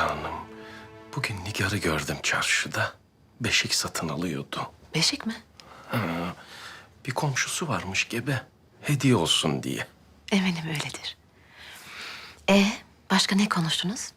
Sultanım, bugün Nigar'ı gördüm çarşıda. Beşik satın alıyordu. Beşik mi? Bir komşusu varmış gebe. Hediye olsun diye. Eminim öyledir. E başka ne konuştunuz?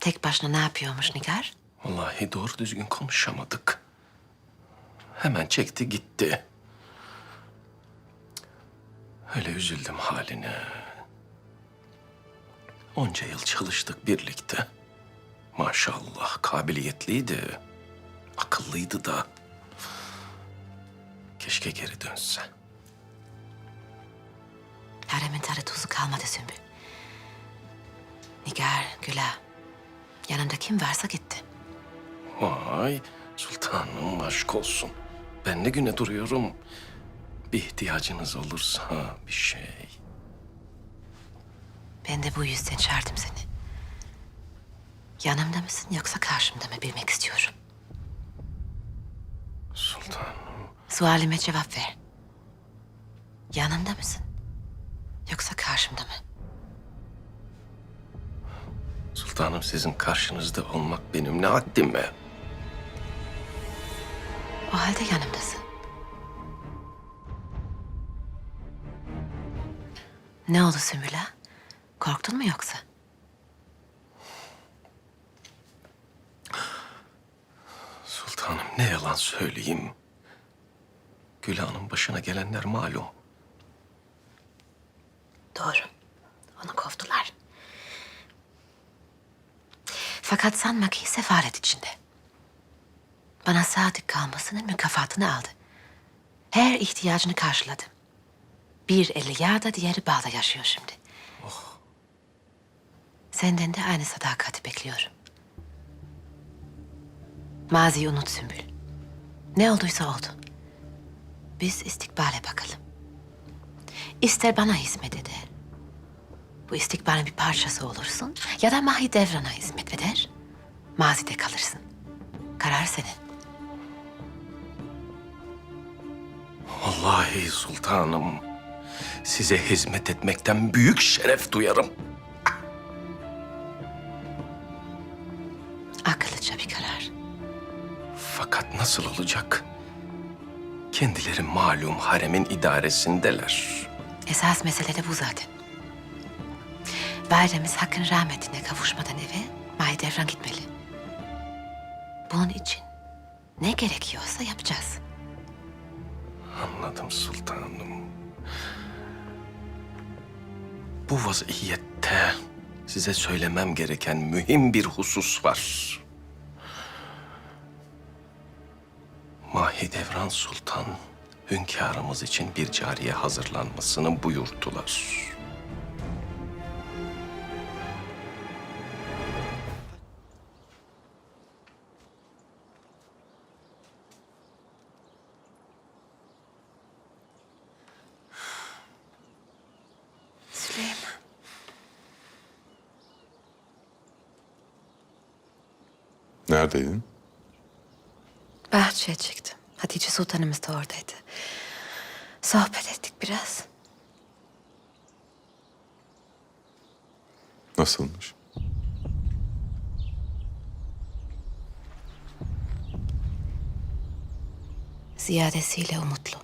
Tek başına ne yapıyormuş Nigar? Vallahi doğru düzgün konuşamadık. Hemen çekti gitti. Öyle üzüldüm haline. Onca yıl çalıştık birlikte. Maşallah kabiliyetliydi. Akıllıydı da. Keşke geri dönse. Haremin tarı tuzu kalmadı Sümbül. Nigar, Güla. Yanımda kim varsa gitti. Vay sultanım aşk olsun. Ben ne güne duruyorum. Bir ihtiyacınız olursa bir şey. Ben de bu yüzden çağırdım seni. Yanımda mısın yoksa karşımda mı bilmek istiyorum. Sultanım. Sualime cevap ver. Yanımda mısın? Yoksa karşımda mı? Sultanım sizin karşınızda olmak benim ne haddime. O halde yanımdasın. Ne oldu Sümbüla? Korktun mu yoksa? Sultanım ne yalan söyleyeyim. Gülhan'ın başına gelenler malum. Doğru. Onu kovdular. Fakat sanma ki sefaret içinde. Bana sadık kalmasının mükafatını aldı. Her ihtiyacını karşıladı. Bir eli yağda, diğeri bağda yaşıyor şimdi. Senden de aynı sadakati bekliyorum. Maziyi unut Sümbül. Ne olduysa oldu. Biz istikbale bakalım. İster bana hizmet eder. Bu istikbalin bir parçası olursun. Ya da Mahidevran'a hizmet eder. Mazide kalırsın. Karar senin. Vallahi sultanım. Size hizmet etmekten büyük şeref duyarım. Nasıl olacak? Kendileri malum haremin idaresindeler. Esas mesele de bu zaten. Validemiz Hakk'ın rahmetine kavuşmadan eve Mahidevran gitmeli. Bunun için ne gerekiyorsa yapacağız. Anladım sultanım. Bu vaziyette size söylemem gereken mühim bir husus var. Mahidevran Sultan hünkârımız için bir cariye hazırlanmasını buyurdular. Süleyman. Neredeydin? Bahçeye Hatice Sultanımız da oradaydı. Sohbet ettik biraz. Nasılmış? Ziyadesiyle umutlu.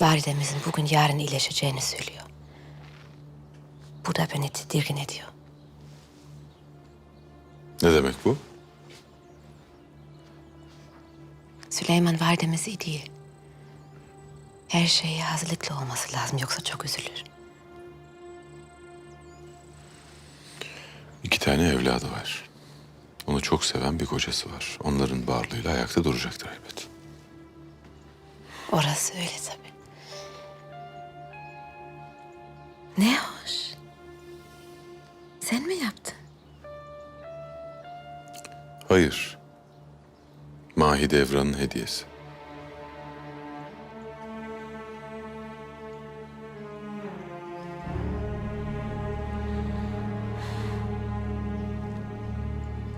Validemizin bugün yarın iyileşeceğini söylüyor. Bu da beni tedirgin ediyor. Ne demek bu? Süleyman validemiz iyi değil. Her şeye hazırlıklı olması lazım yoksa çok üzülür. İki tane evladı var. Onu çok seven bir kocası var. Onların varlığıyla ayakta duracaktır elbet. Orası öyle tabii. Ne hoş. Sen mi yaptın? Hayır. Mahidevran'ın hediyesi.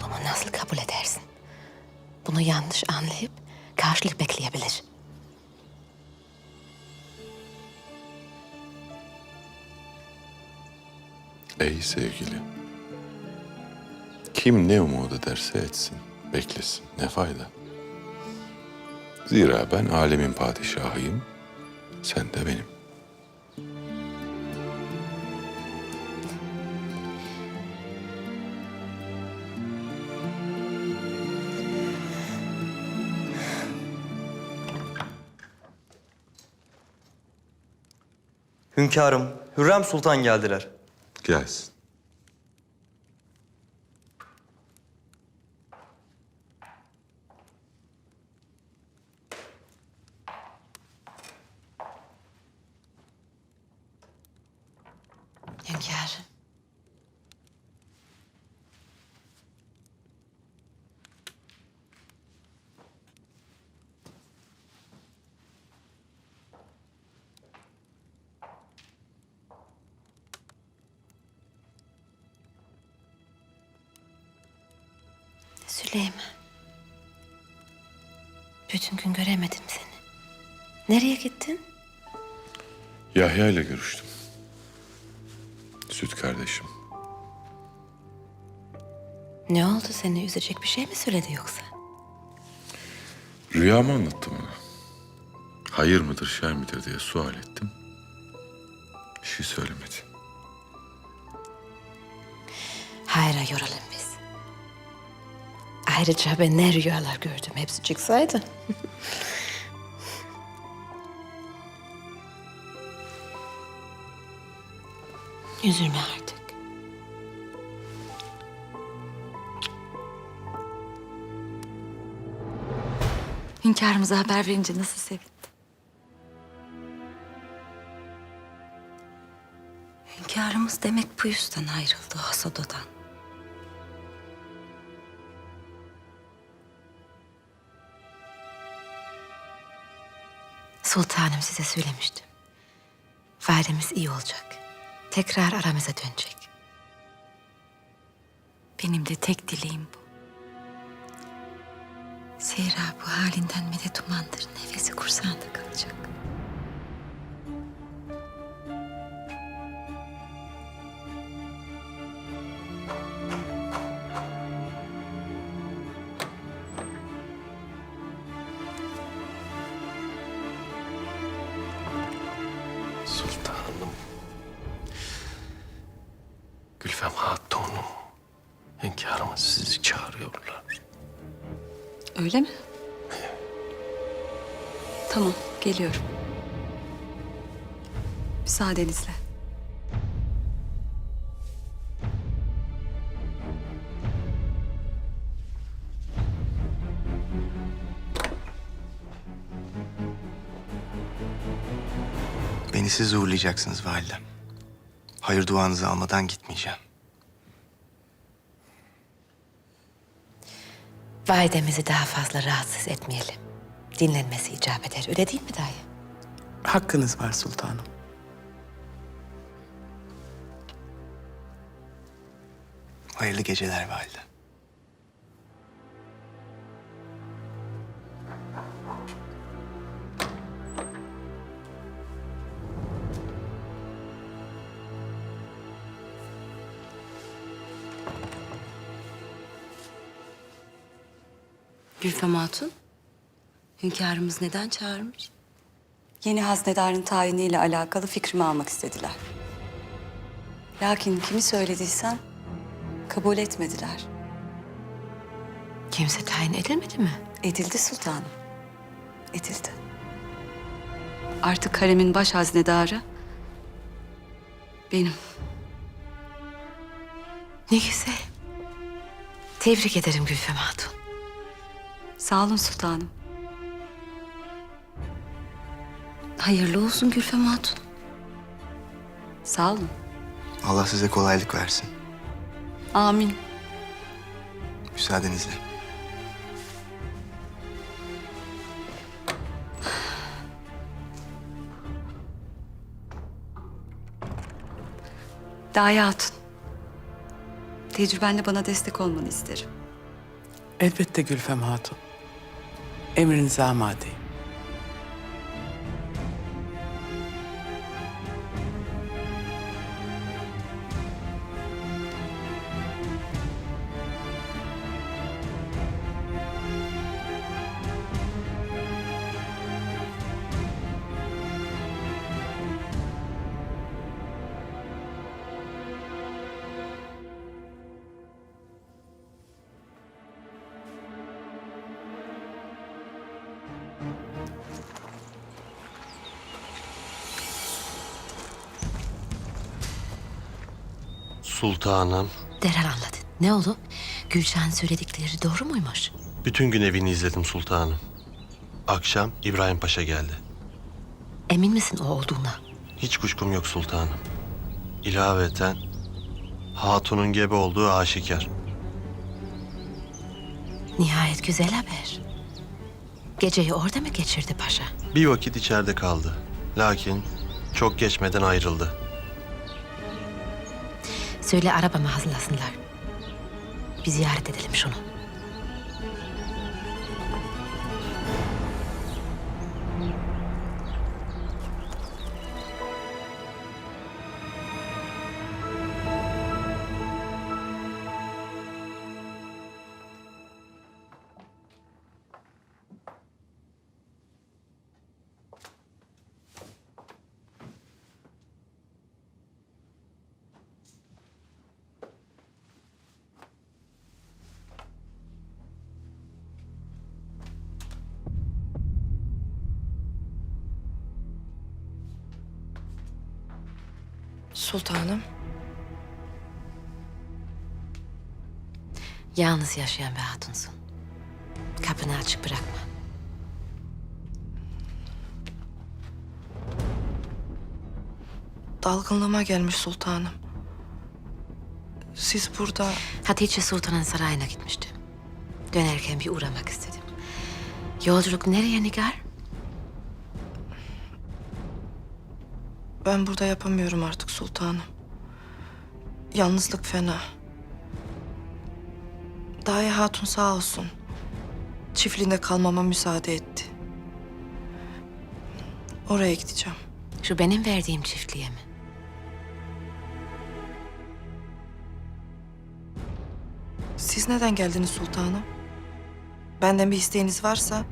Bunu nasıl kabul edersin? Bunu yanlış anlayıp karşılık bekleyebilir. Ey sevgili. Kim ne umut ederse etsin, beklesin. Ne fayda? Zira ben alemin padişahıyım, sen de benim. Hünkârım, Hürrem Sultan geldiler. Gelsin. Süt kardeşim. Ne oldu seni üzecek bir şey mi söyledi yoksa? Rüyamı anlattım ona. Hayır mıdır, şer midir diye sual ettim. Bir şey söylemedi. Hayra yoralım biz. Ayrıca ben ne rüyalar gördüm hepsi çıksaydı. Üzülme artık. Hünkârımıza haber verince nasıl sevindi. Hünkârımız demek bu yüzden ayrıldı Hasado'dan. Sultanım size söylemiştim. Validemiz iyi olacak. Tekrar aramıza dönecek. Benim de tek dileğim bu. Zira bu halinden medet umandır. Nefesi kursağında kalacak. Gülfem Hatunum. Hünkârımız sizi çağırıyorlar. Öyle mi? Tamam, geliyorum. Müsaadenizle. Beni siz uğurlayacaksınız validem. Hayır duanızı almadan gitmeyeceğim. Validemizi daha fazla rahatsız etmeyelim. Dinlenmesi icap eder. Öyle değil mi dayı? Hakkınız var sultanım. Hayırlı geceler validem. Gülfem Hatun, hünkârımız neden çağırmış? Yeni haznedarın tayiniyle alakalı fikrimi almak istediler. Lakin kimi söylediysem kabul etmediler. Kimse tayin edilmedi mi? Edildi sultanım. Edildi. Artık haremin baş haznedarı benim. Ne güzel. Tebrik ederim Gülfem Hatun. Sağ olun sultanım. Hayırlı olsun Gülfem Hatun. Sağ olun. Allah size kolaylık versin. Amin. Müsaadenizle. Daya Hatun. Tecrübenle bana destek olmanı isterim. Elbette Gülfem Hatun. Emrinize amadeyim. Sultanım, Derhal anladın. Ne oldu? Gülşah'ın söyledikleri doğru muymuş? bütün gün evini izledim sultanım. Akşam İbrahim Paşa geldi. Emin misin o olduğuna? Hiç kuşkum yok sultanım. İlaveten hatunun gebe olduğu aşikar. Nihayet güzel haber. Geceyi orada mı geçirdi paşa? Bir vakit içeride kaldı. Lakin çok geçmeden ayrıldı. Söyle arabamı hazırlasınlar. Bir ziyaret edelim şunu. Sultanım. Yalnız yaşayan bir hatunsun. Kapını açık bırakma. Dalgınlığıma gelmiş sultanım. Siz burada Hatice Sultan'ın sarayına gitmiştim. Dönerken bir uğramak istedim. Yolculuk nereye Nigar? ben burada yapamıyorum artık sultanım. Yalnızlık fena. Dahi Hatun sağ olsun. Çiftliğinde kalmama müsaade etti. Oraya gideceğim. Şu benim verdiğim çiftliğe mi? Siz neden geldiniz sultanım? Benden bir isteğiniz varsa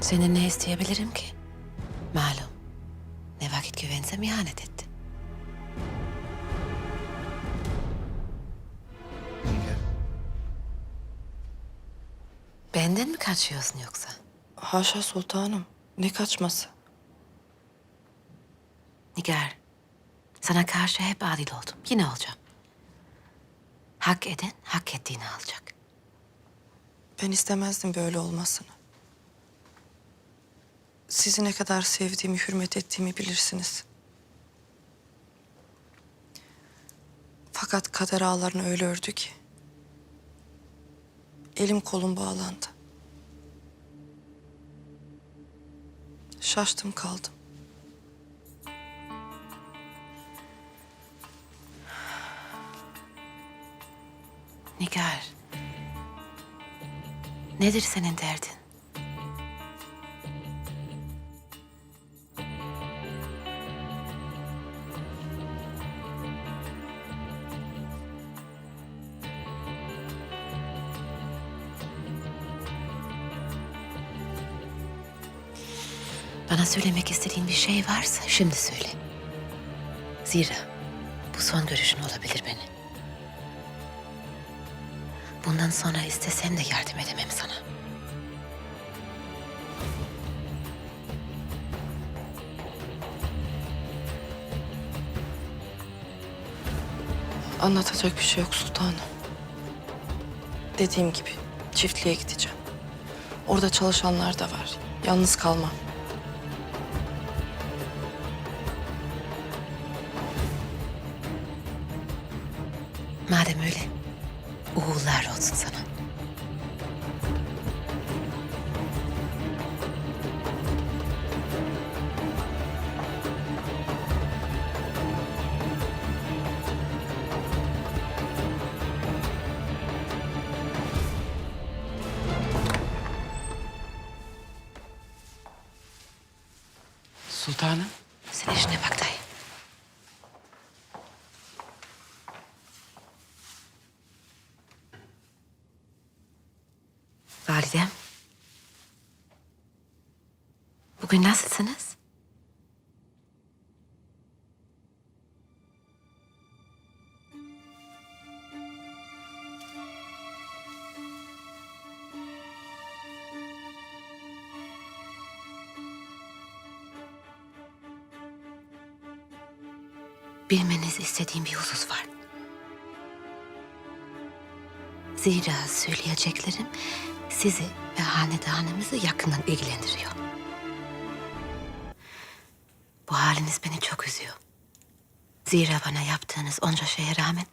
Senden ne isteyebilirim ki? Malum. Ne vakit güvensem ihanet etti. Kaçıyorsun yoksa? haşa sultanım. Ne kaçması? Nigar, sana karşı hep adil oldum. Yine olacağım. Hak eden hak ettiğini alacak. Ben istemezdim böyle olmasını. Sizi ne kadar sevdiğimi, hürmet ettiğimi bilirsiniz. Fakat kader ağlarını öyle ördü ki... ...elim kolum bağlandı. Şaştım kaldım. Nigar, nedir senin derdin? Bana söylemek istediğin bir şey varsa şimdi söyle. Zira bu son görüşün olabilir beni. Bundan sonra istesem de yardım edemem sana. Anlatacak bir şey yok sultanım. Dediğim gibi çiftliğe gideceğim. Orada çalışanlar da var. Yalnız kalmam. Bugün nasılsınız? Bilmenizi istediğim bir husus var. Zira söyleyeceklerim sizi ve hanedanımızı yakından ilgilendiriyor. Bu haliniz beni çok üzüyor. Zira bana yaptığınız onca şeye rağmen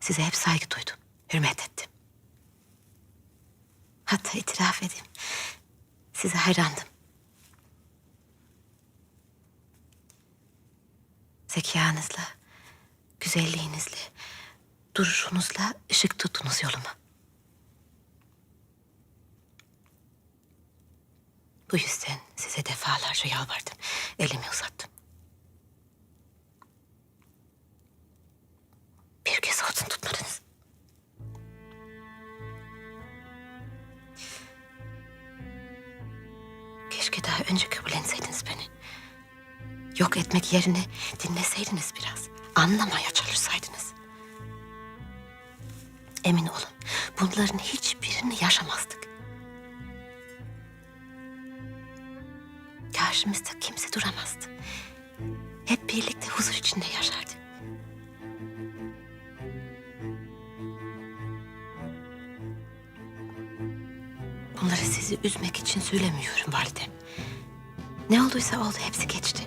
size hep saygı duydum, hürmet ettim. Hatta itiraf edeyim, size hayrandım. Zekanızla, güzelliğinizle, duruşunuzla ışık tuttunuz yoluma. Bu yüzden size defalarca yalvardım, elimi uzattım. Bir kez olsun tutmadınız. Keşke daha önce kabullenseydiniz beni. Yok etmek yerine dinleseydiniz biraz. Anlamaya çalışsaydınız. Emin olun bunların hiçbirini yaşamazdık. Karşımızda kimse duramazdı. Hep birlikte huzur içinde yaşardık. Bunları sizi üzmek için söylemiyorum validem. Ne olduysa oldu hepsi geçti.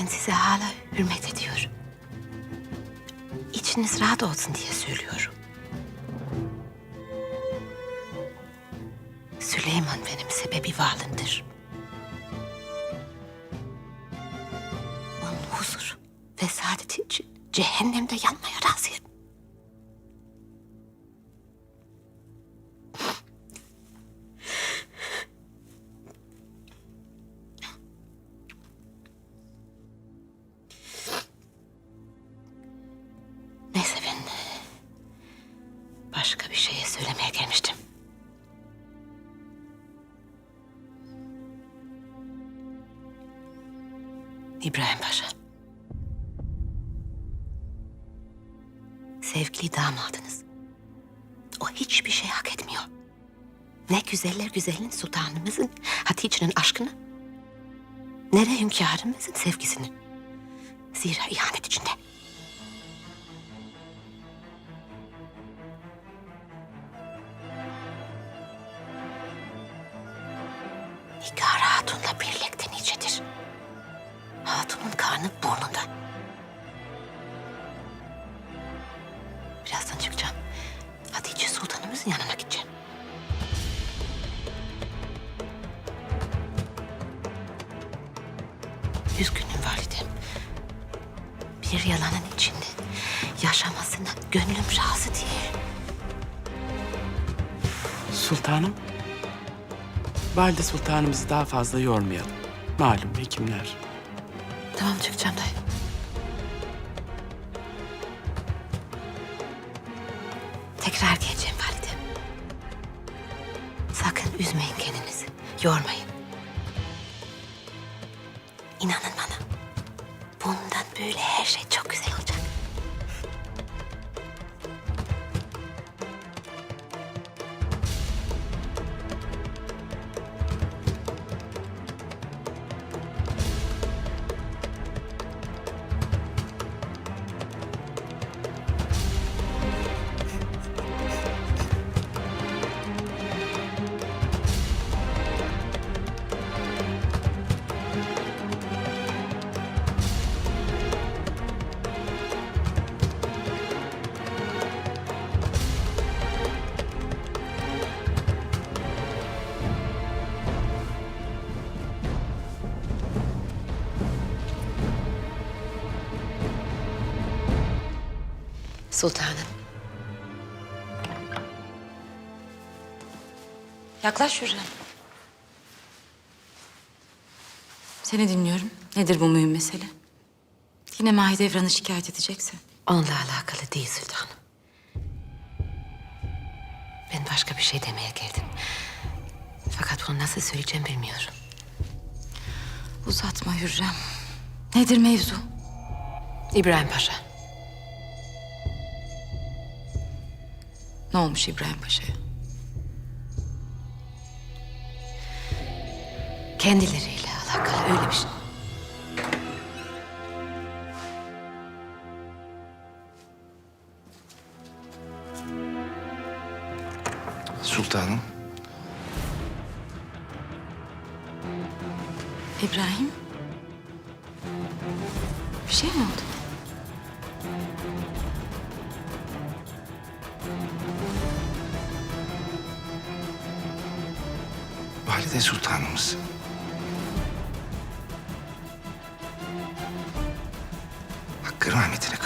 Ben size hala hürmet ediyorum. İçiniz rahat olsun diye söylüyorum. Süleyman benim sebebi varlığımdır. Onun huzur ve saadeti için cehennemde yanmaya Sevgili damadınız. O hiçbir şey hak etmiyor. Ne güzeller güzelin sultanımızın Hatice'nin aşkını, ne de hünkârımızın sevgisini. Zira ihanet içinde. Sultanım. Valide sultanımızı daha fazla yormayalım. Malum hekimler. Tamam çıkacağım dayı. Tekrar geleceğim validem. Sakın üzmeyin kendinizi. Yormayın. Sultanım. Yaklaş Hürrem. Seni dinliyorum. Nedir bu mühim mesele? Yine Mahidevran'ı şikayet edeceksin. Onunla alakalı değil sultanım. Ben başka bir şey demeye geldim. Fakat bunu nasıl söyleyeceğim bilmiyorum. Uzatma Hürrem. Nedir mevzu? İbrahim Paşa. Ne olmuş İbrahim Paşa'ya? Kendileriyle alakalı öyle bir şey. Sultanım. İbrahim. Bir şey mi oldu? Valide Sultanımız. Hakkı rahmetine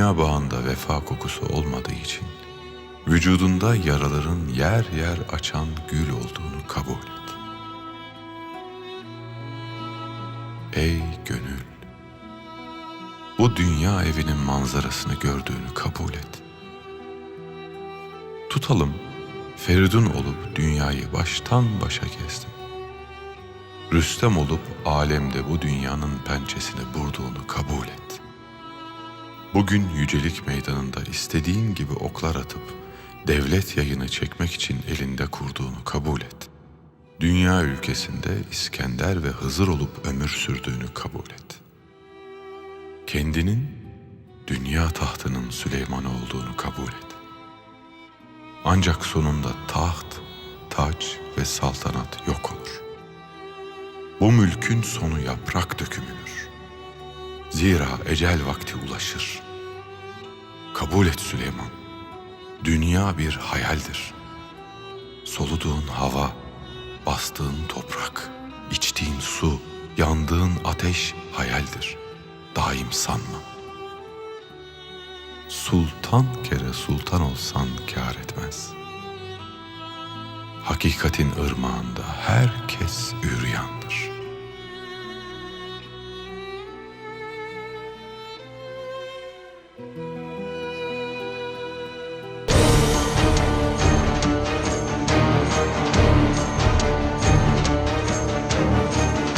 Dünya bağında vefa kokusu olmadığı için vücudunda yaraların yer yer açan gül olduğunu kabul et. Ey gönül! Bu dünya evinin manzarasını gördüğünü kabul et. Tutalım Feridun olup dünyayı baştan başa kestin. Rüstem olup alemde bu dünyanın pençesini vurduğunu kabul et. Bugün yücelik meydanında istediğin gibi oklar atıp devlet yayını çekmek için elinde kurduğunu kabul et. Dünya ülkesinde İskender ve Hızır olup ömür sürdüğünü kabul et. Kendinin dünya tahtının Süleyman olduğunu kabul et. Ancak sonunda taht, taç ve saltanat yok olur. Bu mülkün sonu yaprak dökümüdür. Zira ecel vakti ulaşır. Kabul et Süleyman. Dünya bir hayaldir. Soluduğun hava, bastığın toprak, içtiğin su, yandığın ateş hayaldir. Daim sanma. Sultan kere sultan olsan kâr etmez. Hakikatin ırmağında herkes üryandır.''